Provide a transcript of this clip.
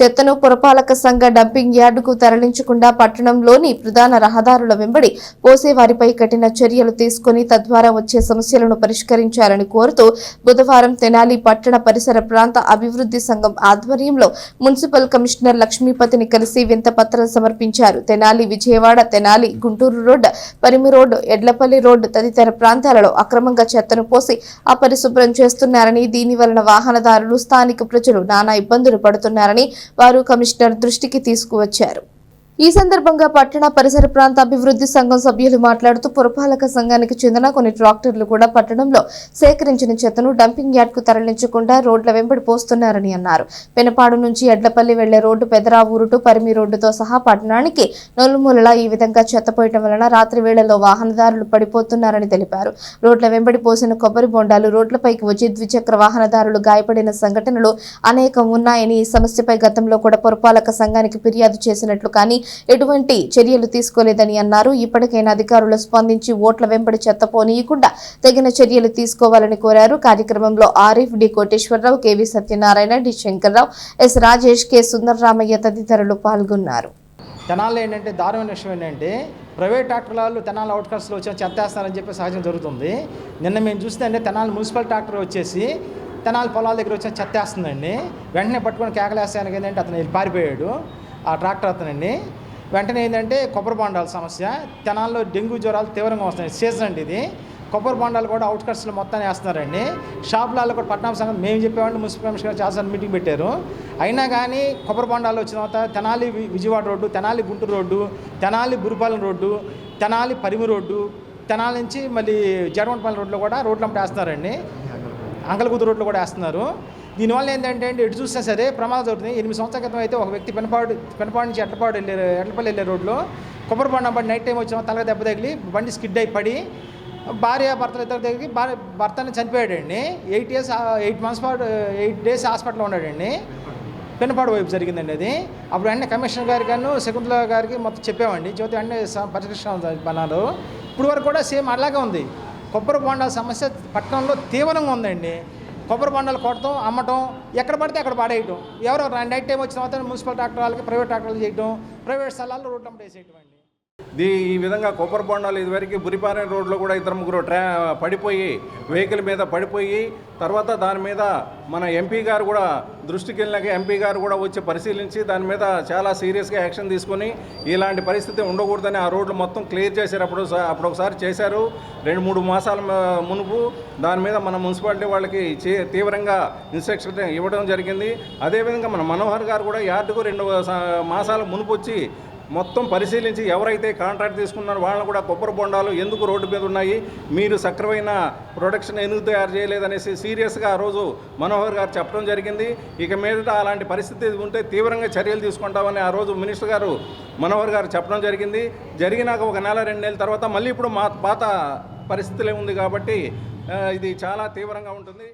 చెత్తను పురపాలక సంఘ డంపింగ్ యార్డుకు తరలించకుండా పట్టణంలోని ప్రధాన రహదారుల వెంబడి పోసేవారిపై కఠిన చర్యలు తీసుకుని తద్వారా వచ్చే సమస్యలను పరిష్కరించాలని కోరుతూ బుధవారం తెనాలి పట్టణ పరిసర ప్రాంత అభివృద్ధి సంఘం ఆధ్వర్యంలో మున్సిపల్ కమిషనర్ లక్ష్మీపతిని కలిసి వింతపత్రం సమర్పించారు. Tenali Vijayawada Tenali Guntur road Parimi road Edlapalli road తదితర ప్రాంతాలలో అక్రమంగా చెత్తను పోసి అపరిశుభ్రం చేస్తున్నారని దీని వలన వాహనదారులు స్థానిక ప్రజలు నానా ఇబ్బందులు పడుతున్నారని వారు కమిషనర్ దృష్టికి తీసుకువచ్చారు. ఈ సందర్భంగా పట్టణ పరిసర ప్రాంత అభివృద్ధి సంఘం సభ్యులు మాట్లాడుతూ పురపాలక సంఘానికి చెందిన కొన్ని ట్రాక్టర్లు కూడా పట్టణంలో సేకరించిన చెత్తను డంపింగ్ యార్డ్కు తరలించకుండా రోడ్ల వెంబడి పోస్తున్నారని అన్నారు. పెనపాడు నుంచి ఎడ్లపల్లి వెళ్ళే రోడ్డు పెదరావూరు టు పరిమి రోడ్డుతో సహా పట్టణానికి నలుమూలలా ఈ విధంగా చెత్త పోయటం వలన రాత్రి వేళల్లో వాహనదారులు పడిపోతున్నారని తెలిపారు. రోడ్ల వెంబడి పోసిన కొబ్బరి బొండాలు రోడ్లపైకి వచ్చి ద్విచక్ర వాహనదారులు గాయపడిన సంఘటనలు అనేకం ఉన్నాయని ఈ సమస్యపై గతంలో కూడా పురపాలక సంఘానికి ఫిర్యాదు చేసినట్లు కానీ ఎటువంటి చర్యలు తీసుకోలేదని అన్నారు. ఇప్పటికైనా అధికారులు స్పందించి ఓట్ల వెంబడి చెత్త పోనీయకుండా తగిన చర్యలు తీసుకోవాలని కోరారు. కార్యక్రమంలో Arif D Koteswararao K V Satyanarayana D Sankararao S Rajesh K Sundararamaiah తదితరులు పాల్గొన్నారు. తెనాల్లో ఏంటంటే దారుణమైన విషయం ఏంటంటే ప్రైవేట్ ట్రాక్టర్ వాళ్ళు తెనాలి అవుట్కట్స్లో వచ్చి చెత్తేస్తారని చెప్పి సహజం జరుగుతుంది. నిన్న మేము చూస్తే అంటే తెనాలి మున్సిపల్ ట్రాక్టర్ వచ్చేసి తెనాలి పొలాల దగ్గర వచ్చి చెత్తేస్తుందండి వెంటనే పట్టుకొని కేకలేస్తానికి ఏంటంటే అతను పారిపోయాడు. ఆ ట్రాక్టర్ అతనండి. వెంటనే ఏంటంటే కొబ్బరి బొండాల సమస్య తెనాల్లో డెంగ్యూ జ్వరాలు తీవ్రంగా వస్తున్నాయి. సీజన్ అండి ఇది. కొబ్బరి బొండాలు కూడా అవుట్కట్స్లో మొత్తాన్ని వేస్తున్నారండి. షాపులలో కూడా పట్టణం సంఘం మేము చెప్పేవాడిని మున్సిపల్ కమిషనర్ గారు చాలాసార్లు మీటింగ్ పెట్టారు. అయినా కానీ కొబ్బరి బొండాలు వచ్చిన తర్వాత Tenali Vijayawada road Tenali Guntur road Tenali Buripalem road Tenali Parimi road Tenali నుంచి మళ్ళీ జడవంటపల్లి రోడ్లో కూడా రోడ్లు అమ్మటి వేస్తున్నారండి. అంకలగుద్దు రోడ్లు కూడా వేస్తున్నారు. దీనివల్ల ఏంటంటే అండి ఎటు చూసినా సరే ప్రమాదం జరుగుతుంది ఎనిమిది సంవత్సరాల క్రితం అయితే ఒక వ్యక్తి పెనపాడు పెనపాడు నుంచి ఎట్లపాడు వెళ్ళే ఎట్లపల్లి వెళ్ళే రోడ్లో కొబ్బరి పండు పడి నైట్ టైం వచ్చిన తల దెబ్బ తగిలి బండి స్కిడ్ అయి పడి భార్య భర్తలు ఇద్దరు దగ్గరికి భార్య భర్తని చనిపోయాడండి. ఎయిట్ ఇయర్స్ ఎయిట్ మంత్స్ పాటు ఎయిట్ డేస్ హాస్పిటల్లో ఉన్నాడండి. పెనపాడు వైపు జరిగిందండి అది. అప్పుడు వెంటనే కమిషనర్ గారి గాను శకుంతల గారికి మొత్తం చెప్పామండి. జ్యోతి వెంటనే స- పరిష్కరణ ఇప్పుడు వరకు కూడా సేమ్ అలాగే ఉంది. కొబ్బరి బొండాల సమస్య పట్టణంలో తీవ్రంగా ఉందండి. కొబ్బరి బండలు కొట్టడం అమ్మటం ఎక్కడ పడితే అక్కడ పాడేయటం. ఎవరో నైట్ టైం వచ్చిన తర్వాత మున్సిపల్ ట్రాక్టర్ వాళ్ళకి ప్రైవేట్ ట్రాక్టర్లు చేయటం ప్రైవేట్ స్థలాల్లో రోడ్లు అమ్మటం వేసేయటం అండి. దీ ఈ విధంగా కొబ్బరి బొండాలు ఇదివరకు బురిపాలెం రోడ్లో కూడా ఇద్దరు ముగ్గురు ట్రా పడిపోయి వెహికల్ మీద పడిపోయి తర్వాత దాని మీద మన ఎంపీ గారు కూడా దృష్టికి వెళ్ళినాక ఎంపీ గారు కూడా వచ్చి పరిశీలించి దాని మీద చాలా సీరియస్గా యాక్షన్ తీసుకొని ఇలాంటి పరిస్థితి ఉండకూడదని ఆ రోడ్లు మొత్తం క్లియర్ చేశారు. అప్పుడు అప్పుడు ఒకసారి చేశారు. రెండు మూడు మాసాల మునుపు దాని మీద మన మున్సిపాలిటీ వాళ్ళకి చే- తీవ్రంగా ఇన్స్ట్రక్షన్ ఇవ్వడం జరిగింది. అదేవిధంగా మన మనోహర్ గారు కూడా యార్డుకు రెండు మాసాల మునుపు వచ్చి మొత్తం పరిశీలించి ఎవరైతే కాంట్రాక్ట్ తీసుకున్నారో వాళ్ళని కూడా కొబ్బరి బొండాలు ఎందుకు రోడ్డు మీద ఉన్నాయి? మీరు సక్రమైన ప్రొడక్షన్ ఎందుకు తయారు చేయలేదనేసి సీరియస్గా ఆ రోజు మనోహర్ గారు చెప్పడం జరిగింది. ఇక మీదట అలాంటి పరిస్థితి ఉంటే తీవ్రంగా చర్యలు తీసుకుంటామని ఆ రోజు మినిస్టర్ గారు మనోహర్ గారు చెప్పడం జరిగింది. జరిగినాక ఒక నెల రెండు నెలల తర్వాత మళ్ళీ ఇప్పుడు మా పాత పరిస్థితులే ఉంది కాబట్టి ఇది చాలా తీవ్రంగా ఉంటుంది.